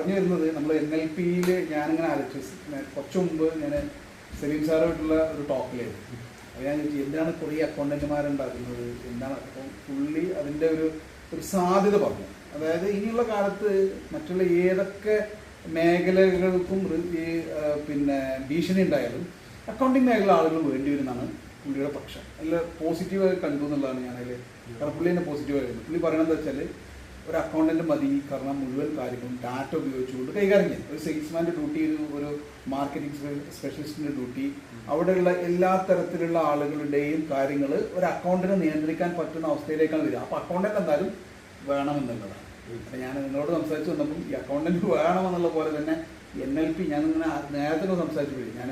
പറഞ്ഞു വരുന്നത് നമ്മൾ എൻ എൽ പിയിൽ ഞാനിങ്ങനെ ആലോചിച്ചു. കുറച്ച് മുമ്പ് ഞാൻ സലീം സാറുമായിട്ടുള്ള ഒരു ടോക്കിലായിരുന്നു. അപ്പോൾ ഞാൻ ചോദിച്ചു എന്താണ് കുറേ അക്കൗണ്ടന്റുമാരുണ്ടാക്കുന്നത്? എന്താണ്? അപ്പം പുള്ളി അതിന്റെ ഒരു ഒരു സാധ്യത പറഞ്ഞു. അതായത് ഇനിയുള്ള കാലത്ത് മറ്റുള്ള ഏതൊക്കെ മേഖലകൾക്കും ഈ പിന്നെ ഭീഷണി ഉണ്ടായാലും അക്കൗണ്ടിങ് മേഖല ആളുകൾ വേണ്ടി വരുന്നതാണ് പുള്ളിയുടെ പക്ഷം. അല്ല പോസിറ്റീവായി കണ്ടു എന്നുള്ളതാണ് ഞാനതിൽ കാരണം പുള്ളി തന്നെ പോസിറ്റീവായി കണ്ടു പുള്ളി പറയണത് വെച്ചാൽ ഒരു അക്കൗണ്ടന്റ് മതി കാരണം മുഴുവൻ കാര്യങ്ങളും ഡാറ്റ ഉപയോഗിച്ചുകൊണ്ട് കൈകാര്യം ചെയ്യാം. ഒരു സെയിൽസ്മാന്റെ ഡ്യൂട്ടി ഒരു മാർക്കറ്റിംഗ് സ്പെഷ്യലിസ്റ്റിന്റെ ഡ്യൂട്ടി അവിടെയുള്ള എല്ലാ തരത്തിലുള്ള ആളുകളുടെയും കാര്യങ്ങൾ ഒരു അക്കൗണ്ടിനെ നിയന്ത്രിക്കാൻ പറ്റുന്ന അവസ്ഥയിലേക്കാണ് വരിക. അപ്പോൾ അക്കൗണ്ടന്റ് എന്തായാലും വേണമെന്നുള്ളതാണ്. അപ്പം ഞാൻ നിങ്ങളോട് സംസാരിച്ച് വന്നപ്പം ഈ അക്കൗണ്ടന്റ് വേണമെന്നുള്ള പോലെ തന്നെ എൻ എൽ പി ഞാൻ ഇങ്ങനെ നേരത്തെ സംസാരിച്ചു പോയി. ഞാൻ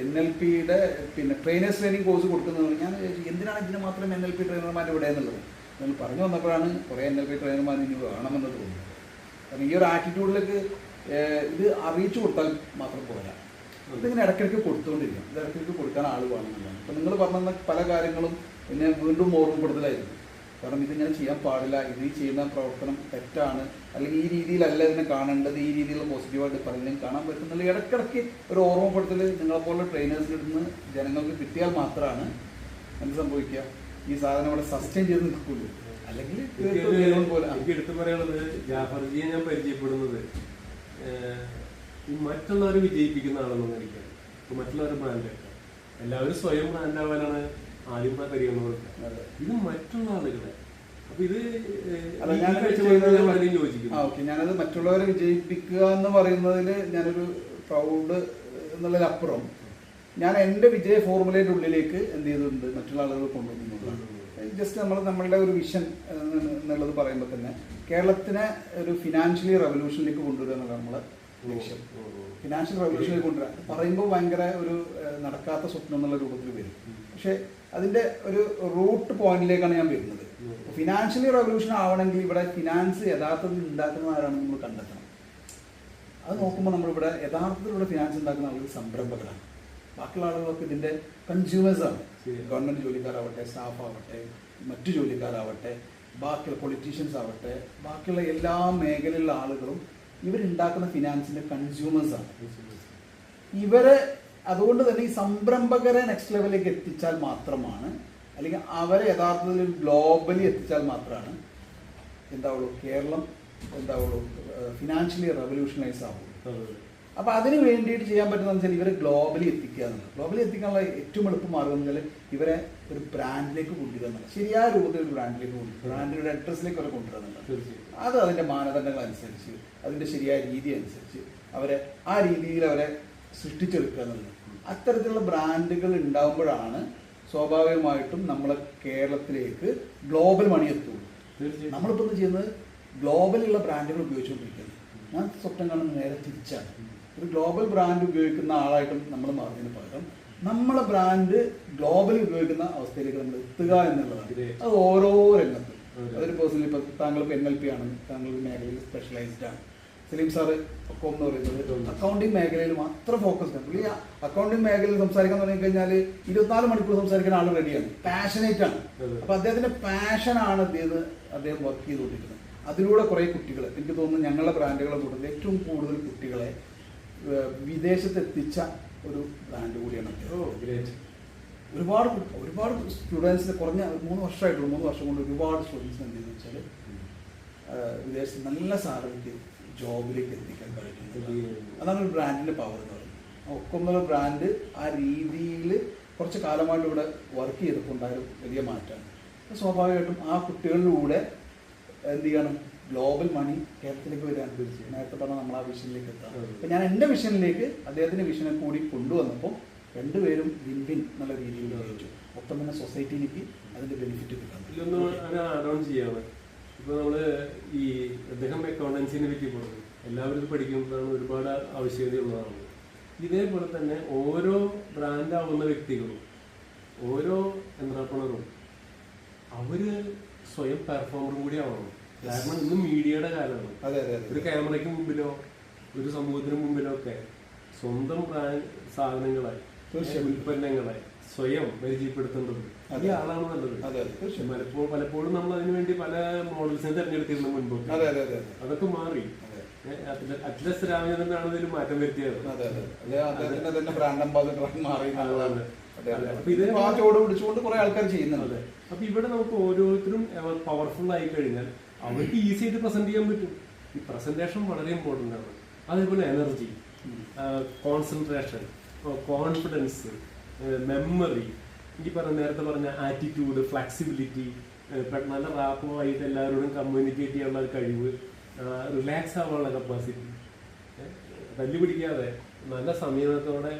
എൻ എൽ പിയുടെ പിന്നെ ട്രെയിനേഴ്സ് ട്രെയിനിങ് കോഴ്സ് കൊടുക്കുന്നത് ഞാൻ എന്തിനാണ് ഇതിന് മാത്രം എൻ എൽ പി ട്രെയിനർമാർ ഇവിടെ എന്നുള്ളത്? നിങ്ങൾ പറഞ്ഞു വന്നപ്പോഴാണ് കുറേ എൻ എൽ പി ട്രെയിനർമാർ ഇനി വേണമെന്ന് തോന്നുന്നത് കാരണം ഈ ഒരു ആറ്റിറ്റ്യൂഡിലേക്ക് ഇത് അറിയിച്ചു കൊടുത്താൽ മാത്രം പോരാ. ഇതിങ്ങനെ ഇടയ്ക്കിടയ്ക്ക് കൊടുത്തുകൊണ്ടിരിക്കും. ഇത് ഇടയ്ക്കിടയ്ക്ക് കൊടുക്കാൻ ആൾ വേണമെന്നുള്ളതാണ് അപ്പം നിങ്ങൾ പറഞ്ഞ പല കാര്യങ്ങളും എന്നെ വീണ്ടും ഓർമ്മപ്പെടുത്തലായിരുന്നു. കാരണം ഇതിങ്ങനെ ചെയ്യാൻ പാടില്ല ഇത് ചെയ്യുന്ന പ്രവർത്തനം തെറ്റാണ് അല്ലെങ്കിൽ ഈ രീതിയിലല്ല ഇതിനെ കാണേണ്ടത് ഈ രീതിയിലുള്ള പോസിറ്റീവായിട്ട് പലരും കാണാൻ പറ്റുന്നില്ല ഇടയ്ക്കിടയ്ക്ക് ഒരു ഓർമ്മപ്പെടുത്തൽ നിങ്ങളെപ്പോലുള്ള ട്രെയിനേഴ്സിൽ നിന്ന് ജനങ്ങൾക്ക് കിട്ടിയാൽ മാത്രമാണ് എന്ത് സംഭവിക്കുക? ഈ സാധനം അവിടെ സസ്റ്റെയിൻ ചെയ്ത് നിൽക്കൂല. അല്ലെങ്കിൽ എനിക്ക്. എടുത്തു പറയാനുള്ളത് ജാഫർജിയെ ഞാൻ പരിചയപ്പെടുന്നത് മറ്റുള്ളവർ വിജയിപ്പിക്കുന്ന ആളെന്ന് എനിക്കാണ് മറ്റുള്ളവർ മറ്റുള്ളവരെ ബ്രാൻഡ് എല്ലാവരും സ്വയം ബ്രാൻഡ് ആവാനാണ് ആദ്യം പരിഗണന കൊടുക്കുക ഇത് മറ്റുള്ള ആളുകളെ. ഓക്കെ. ഞാനത് മറ്റുള്ളവരെ വിജയിപ്പിക്കുക എന്ന് പറയുന്നതിൽ ഞാനൊരു പ്രൗഡ് എന്നുള്ളതിനപ്പുറം ഞാൻ എന്റെ വിജയ ഫോർമുലയുടെ ഉള്ളിലേക്ക് എന്ത് ചെയ്തിട്ടുണ്ട് മറ്റുള്ള ആളുകൾ കൊണ്ടുവരുന്നുള്ളതാണ് ജസ്റ്റ് നമ്മൾ നമ്മളുടെ ഒരു വിഷൻ എന്നുള്ളത് പറയുമ്പോൾ തന്നെ കേരളത്തിനെ ഒരു ഫിനാൻഷ്യലി റവല്യൂഷനിലേക്ക് കൊണ്ടുവരിക എന്നുള്ളതാണ് നമ്മളെ ലക്ഷ്യം. ഫിനാൻഷ്യൽ റവല്യൂഷനിലേക്ക് കൊണ്ടുവരിക. പറയുമ്പോൾ ഭയങ്കര ഒരു നടക്കാത്ത സ്വപ്നം എന്നുള്ള രൂപത്തിൽ വരും. പക്ഷെ അതിന്റെ ഒരു റൂട്ട് പോയിന്റിലേക്കാണ് ഞാൻ വരുന്നത്. ഫിനാൻഷ്യലി റവല്യൂഷൻ ആവണമെങ്കിൽ ഇവിടെ ഫിനാൻസ് യഥാർത്ഥത്തിൽ ഉണ്ടാക്കുന്ന ആരാണെന്ന് നമ്മൾ കണ്ടെത്തണം. അത് നോക്കുമ്പോൾ നമ്മളിവിടെ യഥാർത്ഥത്തിലുള്ള ഫിനാൻസ് ഉണ്ടാക്കുന്ന ആളുകൾ സംരംഭകരാണ്. ബാക്കിയുള്ള ആളുകളൊക്കെ ഇതിന്റെ കൺസ്യൂമേഴ്സാണ് ആണ്. ഗവൺമെന്റ് ജോലിക്കാരാവട്ടെ സ്റ്റാഫ് ആവട്ടെ മറ്റു ജോലിക്കാരാവട്ടെ ബാക്കിയുള്ള പൊളിറ്റീഷ്യൻസ് ആവട്ടെ ബാക്കിയുള്ള എല്ലാ മേഖലയിലുള്ള ആളുകളും ഇവരുണ്ടാക്കുന്ന ഫിനാൻസിന്റെ കൺസ്യൂമേഴ്സാണ് ഇവരെ അതുകൊണ്ട് തന്നെ ഈ സംരംഭകരെ നെക്സ്റ്റ് ലെവലിലേക്ക് എത്തിച്ചാൽ മാത്രമാണ് അല്ലെങ്കിൽ അവരെ യഥാർത്ഥത്തിൽ ഗ്ലോബലി എത്തിച്ചാൽ മാത്രമാണ് എന്താവുള്ളൂ കേരളം എന്താവുള്ളൂ ഫിനാൻഷ്യലി റെവല്യൂഷനൈസ് ആവുള്ളൂ. അപ്പൊ അതിന് വേണ്ടിയിട്ട് ചെയ്യാൻ പറ്റുന്ന വെച്ചാൽ ഇവരെ ഗ്ലോബലി എത്തിക്കുക എന്നുള്ളത് ഗ്ലോബലി എത്തിക്കാനുള്ള ഏറ്റവും എളുപ്പ മാർഗം എന്ന് വെച്ചാൽ ഇവരെ ഒരു ബ്രാൻഡിലേക്ക് കൊണ്ടുവരിക എന്നുള്ളത് ശരിയായ രൂപത്തിൽ ഒരു ബ്രാൻഡിലേക്ക് കൊണ്ടുവരിക ബ്രാൻഡിലൊരു അഡ്രസ്സിലേക്ക് അവരെ കൊണ്ടുവരുന്നുണ്ട് തീർച്ചയായും. അത് അതിന്റെ മാനദണ്ഡങ്ങൾ അനുസരിച്ച് അതിന്റെ ശരിയായ രീതി അനുസരിച്ച് അവരെ ആ രീതിയിൽ അവരെ സൃഷ്ടിച്ചെടുക്കുക എന്നുള്ളത് അത്തരത്തിലുള്ള ബ്രാൻഡുകൾ ഉണ്ടാകുമ്പോഴാണ് സ്വാഭാവികമായിട്ടും നമ്മളെ കേരളത്തിലേക്ക് ഗ്ലോബൽ മണി എത്തുള്ളൂ. തീർച്ചയായും. നമ്മളിപ്പോൾ ചെയ്യുന്നത്? ഗ്ലോബലുള്ള ബ്രാൻഡുകൾ ഉപയോഗിച്ചുകൊണ്ടിരിക്കുന്നത്. ഞാൻ സ്വപ്നം കാണുന്നത് നേരെ തിരിച്ചാണ്. ഒരു ഗ്ലോബൽ ബ്രാൻഡ് ഉപയോഗിക്കുന്ന ആളായിട്ടും നമ്മൾ മാറുന്നതിന് പകരം നമ്മളെ ബ്രാൻഡ് ഗ്ലോബലി ഉപയോഗിക്കുന്ന അവസ്ഥയിലേക്ക് നമ്മൾ എത്തുക എന്നുള്ളതാണ്. അത്. ഓരോ രംഗത്തും. അതെ. അതൊരു പേഴ്സണലി ഇപ്പൊ താങ്കൾ എൻ എൽ പി ആണ്. താങ്കൾ മേഖലയിൽ സ്പെഷ്യലൈസ്ഡ് ആണ്. സലീം സാറ് ഒപ്പം എന്ന് പറയുന്നത് അക്കൗണ്ടിങ് മേഖലയിൽ മാത്രം ഫോക്കസ് ആണ്. പുള്ളി അക്കൗണ്ടിങ് മേഖലയിൽ സംസാരിക്കാൻ തുടങ്ങി കഴിഞ്ഞാൽ ഇരുപത്തിനാല് മണിക്കൂർ സംസാരിക്കാൻ ആൾ റെഡിയാണ് പാഷനേറ്റ് ആണ്. അപ്പൊ അദ്ദേഹത്തിന്റെ പാഷനാണ് അദ്ദേഹം അദ്ദേഹം വർക്ക് ചെയ്തുകൊണ്ടിരിക്കുന്നത്. അതിലൂടെ കുറെ കുട്ടികളെ എനിക്ക് തോന്നുന്നു ഞങ്ങളുടെ ബ്രാൻഡുകളെ തുടർന്ന് ഏറ്റവും കൂടുതൽ കുട്ടികളെ ഏഹ്, വിദേശത്ത് ഒരു ബ്രാൻഡ് കൂടിയാണ്. ഒരുപാട് ഒരുപാട് സ്റ്റുഡൻസിന് കുറഞ്ഞ മൂന്ന് വർഷമായിട്ടുള്ളൂ മൂന്ന് വർഷം കൊണ്ട് ഒരുപാട് സ്റ്റുഡൻസിന് എന്തെന്ന് വെച്ചാൽ വിദേശത്ത് നല്ല സാലറിക്ക് ജോബിലേക്ക് എത്തിക്കാൻ കഴിയുന്നത് അതാണ് ഒരു ബ്രാൻഡിന്റെ പവർ എന്ന് പറയുന്നത്. ഒപ്പം ബ്രാൻഡ് ആ രീതിയിൽ കുറച്ച് കാലമായിട്ട് ഇവിടെ വർക്ക് ചെയ്തപ്പോൾ ഉണ്ടായ വലിയ മാറ്റമാണ്. സ്വാഭാവികമായിട്ടും ആ കുട്ടികളിലൂടെ എന്ത് ചെയ്യണം? ഗ്ലോബൽ മണി കേരളത്തിലേക്ക് വരാൻ തീർച്ചയായും. നേരത്തെ പറഞ്ഞാൽ നമ്മൾ ആ വിഷനിലേക്ക് എത്താം. അപ്പൊ ഞാൻ എന്റെ വിഷനിലേക്ക് അദ്ദേഹത്തിന്റെ വിഷനെ കൂടി കൊണ്ടുവന്നപ്പോൾ രണ്ടുപേരും വിൻ വിൻ എന്നുള്ള രീതിയിൽ ഉപയോഗിച്ചു ഒപ്പം തന്നെ സൊസൈറ്റിയിലേക്ക് അതിന്റെ ബെനിഫിറ്റ് കിട്ടാം. ഓൺ ചെയ്യാണ്. ഇപ്പൊ നമ്മൾ ഈ അദ്ദേഹം അക്കൗണ്ടൻസിനെ പറ്റി പറഞ്ഞു. എല്ലാവരും പഠിക്കുമ്പോഴാണ് പഠിക്കുന്നതാണ് ഒരുപാട് ആവശ്യകതയുള്ളതാണ് ഇതേപോലെ തന്നെ ഓരോ ബ്രാൻഡാവുന്ന വ്യക്തികളും ഓരോ എൻട്രപ്രണറും അവർ സ്വയം പെർഫോമറും കൂടി ആവണം. കാരണം ഇന്ന് മീഡിയയുടെ കാലമാണ്. അതെ അതെ ഒരു ക്യാമറയ്ക്ക് മുമ്പിലോ ഒരു സമൂഹത്തിന് മുമ്പിലോ ഒക്കെ സ്വന്തം ബ്രാൻഡ് സാധനങ്ങളായി. ഉൽപ്പന്നങ്ങളായി സ്വയം പരിചയപ്പെടുത്തേണ്ടത് അത്. ആളാണ് നല്ലത്. പലപ്പോഴും പലപ്പോഴും നമ്മൾ അതിനു വേണ്ടി പല മോഡൽസിനെ തെരഞ്ഞെടുത്തിരുന്നു മുൻപ് അതെ അതെ അതെ അതെ. അതൊക്കെ മാറി. അതെ. അറ്റ്ലസ് രാമചന്ദ്രനാണ് ഇതിൽ മാറ്റം വരുത്തിയത്. അപ്പൊ ഇവിടെ നമുക്ക് ഓരോരുത്തരും പവർഫുൾ ആയി കഴിഞ്ഞാൽ അവർക്ക് ഈസി ആയിട്ട് പ്രസന്റ് ചെയ്യാൻ പറ്റും. ഈ പ്രസന്റേഷൻ വളരെ ഇമ്പോർട്ടന്റ് ആണ്. അതേപോലെ എനർജി കോൺസെൻട്രേഷൻ കോൺഫിഡൻസ് മെമ്മറി ഈ പറഞ്ഞ നേരത്തെ പറഞ്ഞ ആറ്റിറ്റ്യൂഡ് ഫ്ലെക്സിബിലിറ്റി നല്ല റാപ്പുമായിട്ട് എല്ലാവരോടും കമ്മ്യൂണിക്കേറ്റ് ചെയ്യാനുള്ള കഴിവ് റിലാക്സ് ആവാനുള്ള കപ്പാസിറ്റി തല്ലി പിടിക്കാതെ നല്ല സമീപനത്തോടെ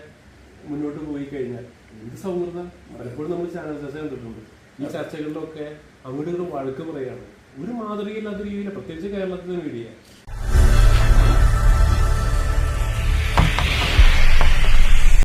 മുന്നോട്ട് പോയി കഴിഞ്ഞാൽ എന്ത് സൗഹൃദം? പലപ്പോഴും നമ്മൾ ചാനൽ ചർച്ച കണ്ടിട്ടുണ്ട്. ഈ ചർച്ചകളിലൊക്കെ അങ്ങോട്ടും വഴക്ക് പറയാണ്. ഒരു മാതൃകയില്ലാത്ത രീതിയിൽ പ്രത്യേകിച്ച് കേരളത്തിന് മീഡിയ